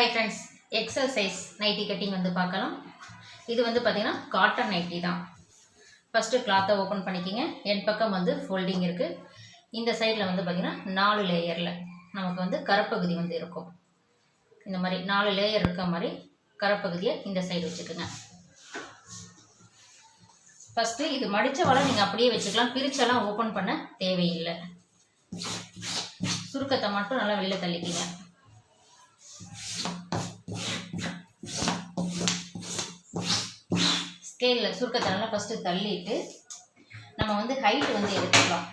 Hi friends excel size nighty cutting வந்து பார்க்கலாம். இது வந்து பார்த்திங்கன்னா காட்டன் நைட்டி தான். ஃபஸ்ட்டு கிளாத்தை ஓப்பன் பண்ணிக்கிங்க. என் பக்கம் வந்து ஃபோல்டிங் இருக்குது இந்த சைடில் வந்து பார்த்திங்கன்னா நாலு லேயரில் நமக்கு வந்து கரப்பகுதி வந்து இருக்கும். இந்த மாதிரி நாலு லேயர் இருக்க மாதிரி கரப்பகுதியை இந்த சைடு வச்சுக்கோங்க. ஃபஸ்ட்டு இது மடித்த வலை நீங்கள் அப்படியே வச்சுக்கலாம். பிரிச்செல்லாம் ஓப்பன் பண்ண தேவையில்லை. சுருக்கத்தை மட்டும் நல்லா வெளில தள்ளிக்கிங்க. ஸ்கேலில் சுருக்கத்தனம் ஃபஸ்ட்டு தள்ளிட்டு நம்ம வந்து ஹைட் வந்து எடுத்துக்கலாம்.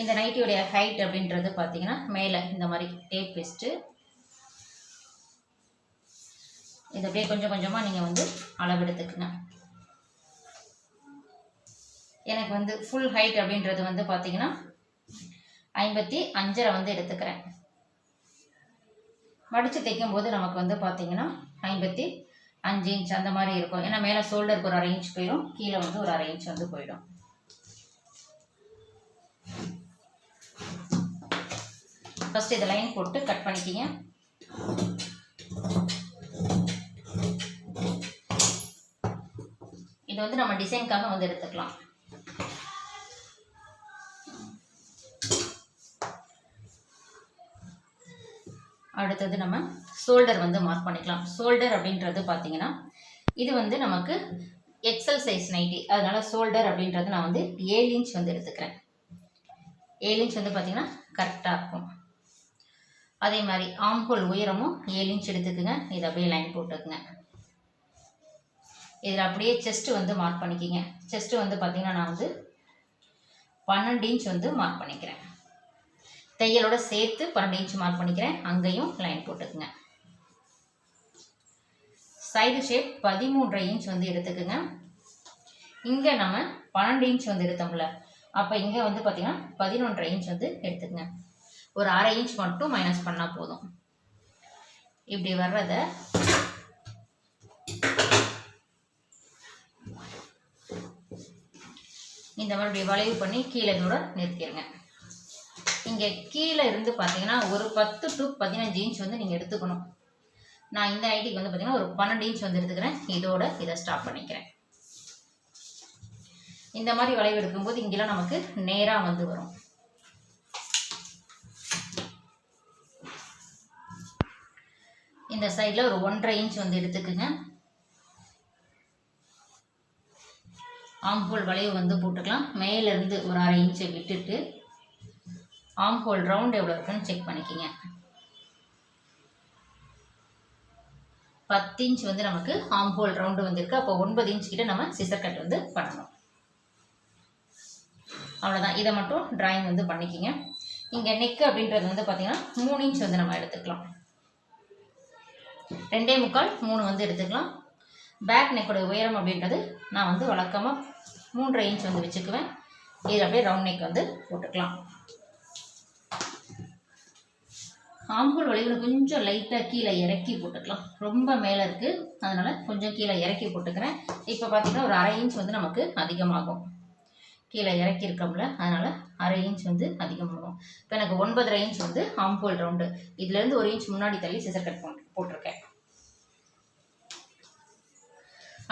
இந்த நைட்டியோடைய ஹைட் அப்படின்றது பார்த்தீங்கன்னா மேலே இந்த மாதிரி டேப் வச்சுட்டு இது அப்படியே கொஞ்சம் கொஞ்சமாக நீங்கள் வந்து அளவெடுத்துக்குங்க. எனக்கு வந்து ஃபுல் ஹைட் அப்படின்றது வந்து பார்த்தீங்கன்னா ஐம்பத்தி அஞ்சரை வந்து எடுத்துக்கிறேன். மடித்து தைக்கும்போது நமக்கு வந்து பார்த்தீங்கன்னா ஐம்பத்தி அஞ்சு இன்ச் அந்த மாதிரி இருக்கும். ஏன்னா மேலே ஷோல்டருக்கு ஒரு அரை இன்ச் போயிடும். கீழே வந்து ஒரு அரை இன்ச் வந்து போயிடும். ஃபஸ்ட் இதை லைன் போட்டு கட் பண்ணிக்கிங்க. இது வந்து நம்ம டிசைனுக்காக வந்து எடுத்துக்கலாம். அடுத்தது நம்ம ஷோல்டர் வந்து மார்க் பண்ணிக்கலாம். ஷோல்டர் அப்படின்றது பார்த்தீங்கன்னா இது வந்து நமக்கு எக்ஸல் சைஸ் நைட்டி அதனால ஷோல்டர் அப்படின்றது நான் வந்து ஏழு இன்ச் வந்து எடுத்துக்கிறேன். ஏழு இன்ச் வந்து பார்த்தீங்கன்னா கரெக்டாக இருக்கும். அதே மாதிரி ஆம்ஹோல் உயரமும் ஏழு இன்ச் எடுத்துக்குங்க. இதை அப்படியே லைன் போட்டுக்குங்க. இதில் அப்படியே செஸ்ட்டு வந்து மார்க் பண்ணிக்கிங்க. செஸ்ட்டு வந்து பார்த்தீங்கன்னா நான் வந்து பன்னெண்டு இன்ச் வந்து மார்க் பண்ணிக்கிறேன். தையலோட சேர்த்து பன்னெண்டு இன்ச் மார்க் பண்ணிக்கிறேன். அங்கேயும் லைன் போட்டுக்குங்க. சைடு ஷேப் பதிமூன்றரை இன்ச் வந்து எடுத்துக்குங்க. இங்கே நம்ம பன்னெண்டு இன்ச் வந்து எடுத்தோம்ல. அப்போ இங்கே வந்து பார்த்திங்கன்னா பதினொன்றரை இன்ச் வந்து எடுத்துக்கங்க. ஒரு அரை இன்ச் மட்டும் மைனஸ் பண்ணால் போதும். இப்படி வர்றத இந்த மாதிரி இப்படி வளைவு பண்ணி கீழே இதோட நிறுத்திடுங்க. இங்கே கீழே இருந்து பார்த்தீங்கன்னா ஒரு பத்து டு பதினஞ்சு இன்ச் வந்து நீங்கள் எடுத்துக்கணும். நான் இந்த ஐடிக்கு வந்து பார்த்தீங்கன்னா ஒரு பன்னெண்டு இன்ச் வந்து எடுத்துக்கிறேன் இதோட இதை ஸ்டாப் பண்ணிக்கிறேன். இந்த மாதிரி வளைவு எடுக்கும்போது இங்கெல்லாம் நமக்கு நேராக வந்து வரும். இந்த சைடில் ஒரு ஒன்றரை இன்ச் வந்து எடுத்துக்குங்க. ஆம்ஹோல் வளைவு வந்து போட்டுக்கலாம். மேலேருந்து ஒரு அரை இன்ச்சை விட்டுட்டு ஆம்ஹோல் ரவுண்ட் எவ்வளோ இருக்குன்னு செக் பண்ணிக்கிங்க. பத்து இன்ச் வந்து நமக்கு ஆம்ஹோல் ரவுண்டு வந்திருக்கு. அப்போ ஒன்பது இன்ச் கிட்ட நம்ம சிசர் கட் வந்து பண்ணணும். அவ்வளோதான் இதை மட்டும் ட்ராயிங் வந்து பண்ணிக்கிங்க. இங்கே நெக்கு அப்படின்றது வந்து பார்த்திங்கன்னா மூணு இன்ச் வந்து நம்ம எடுத்துக்கலாம். ரெண்டே முக்கால் மூணு வந்து எடுத்துக்கலாம். பேக் நெக்கோட உயரம் அப்படின்றது நான் வந்து வழக்கமாக மூன்றரை இன்ச் வந்து வச்சுக்குவேன். இதில் அப்படியே ரவுண்ட் நெக் வந்து போட்டுக்கலாம். ஆம்பூல் வளைவில் கொஞ்சம் லைட்டாக கீழே இறக்கி போட்டுக்கலாம். ரொம்ப மேலே இருக்குது அதனால் கொஞ்சம் கீழே இறக்கி போட்டுக்கிறேன். இப்போ பார்த்திங்கன்னா ஒரு அரை இன்ச் வந்து நமக்கு அதிகமாகும். கீழே இறக்கி இருக்கோம்ல அதனால் அரை இன்ச் வந்து அதிகமாகும். இப்போ எனக்கு ஒன்பதரை இன்ச் வந்து ஆம்பூல் ரவுண்டு இதுலேருந்து ஒரு இன்ச் முன்னாடி தள்ளி சிசர் கட் போட்டு போட்டிருக்கேன்.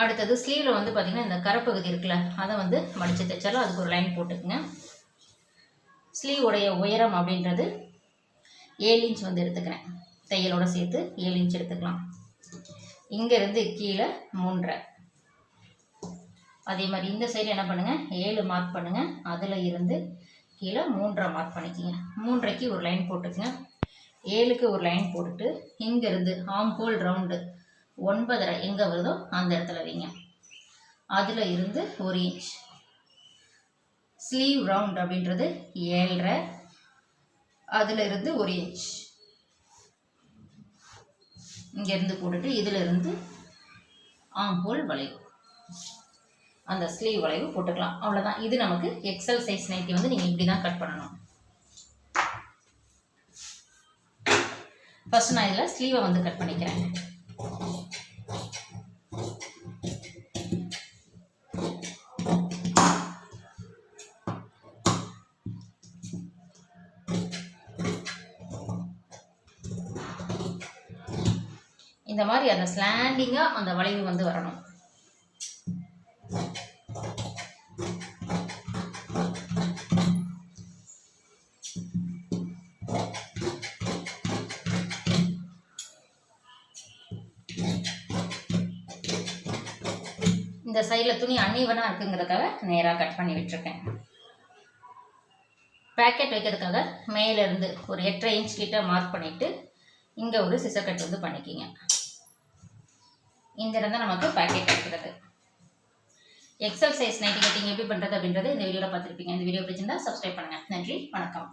அடுத்தது ஸ்லீவில் வந்து பார்த்திங்கன்னா இந்த கரப்பகுதி இருக்குல்ல அதை வந்து மடித்து தைச்சாலும் அதுக்கு ஒரு லைன் போட்டுக்குங்க. ஸ்லீவ் உடைய உயரம் அப்படின்றது ஏழு இன்ச் வந்து எடுத்துக்கிறேன். தையலோடு சேர்த்து ஏழு இன்ச் எடுத்துக்கலாம். இங்கேருந்து கீழே மூன்றரை. அதே மாதிரி இந்த சைடு என்ன பண்ணுங்கள் ஏழு மார்க் பண்ணுங்கள் அதில் இருந்து கீழே மூன்றரை மார்க் பண்ணிக்கிங்க. மூன்றரைக்கு ஒரு லைன் போட்டுக்குங்க. ஏழுக்கு ஒரு லைன் போட்டுட்டு இங்கேருந்து ஆம் ஹோல் ரவுண்டு ஒன்பதரை எங்கே வருதோ அந்த இடத்துல வைங்க. அதில் இருந்து ஒரு இன்ச் ஸ்லீவ் ரவுண்ட் அப்படின்றது ஏழரை அதிலிருந்து ஒரு இன்ச் இங்கேருந்து போட்டுட்டு இதிலிருந்து ஆம்போல் வளைவு. அந்த ஸ்லீவ் வளைவு போட்டுக்கலாம். அவ்வளோதான் இது நமக்கு எக்ஸல் சைஸ் நைட்டி வந்து நீங்கள் இப்படி தான் கட் பண்ணணும். ஃபஸ்ட் நான் இதில் ஸ்லீவை வந்து கட் பண்ணிக்கிறேன். இந்த மாதிரி அந்த ஸ்லாண்டிங்காக அந்த வளைவு வந்து வரணும். இந்த சைடில் துணி அன்னீவனாக இருக்குங்கிறதுக்காக நேராக கட் பண்ணி விட்டுருக்கேன். பேக்கெட் வைக்கிறதுக்காக மேலேருந்து ஒரு எட்டரை இன்ச் கிட்ட மார்க் பண்ணிவிட்டு இங்கே ஒரு சிசர் கட் வந்து பண்ணிக்கிங்க. இந்த இடம் தான் நமக்கு பேக்கெட் இருக்கிறது எக்ஸல் சைஸ் நைட்டி கட்டிங் எப்படி பண்ணுறது அப்படின்றது இந்த வீடியோவில் பார்த்துருப்பீங்க. இந்த வீடியோ பிடிச்சிருந்தா சப்ஸ்கிரைப் பண்ணுங்கள் நன்றி வணக்கம்.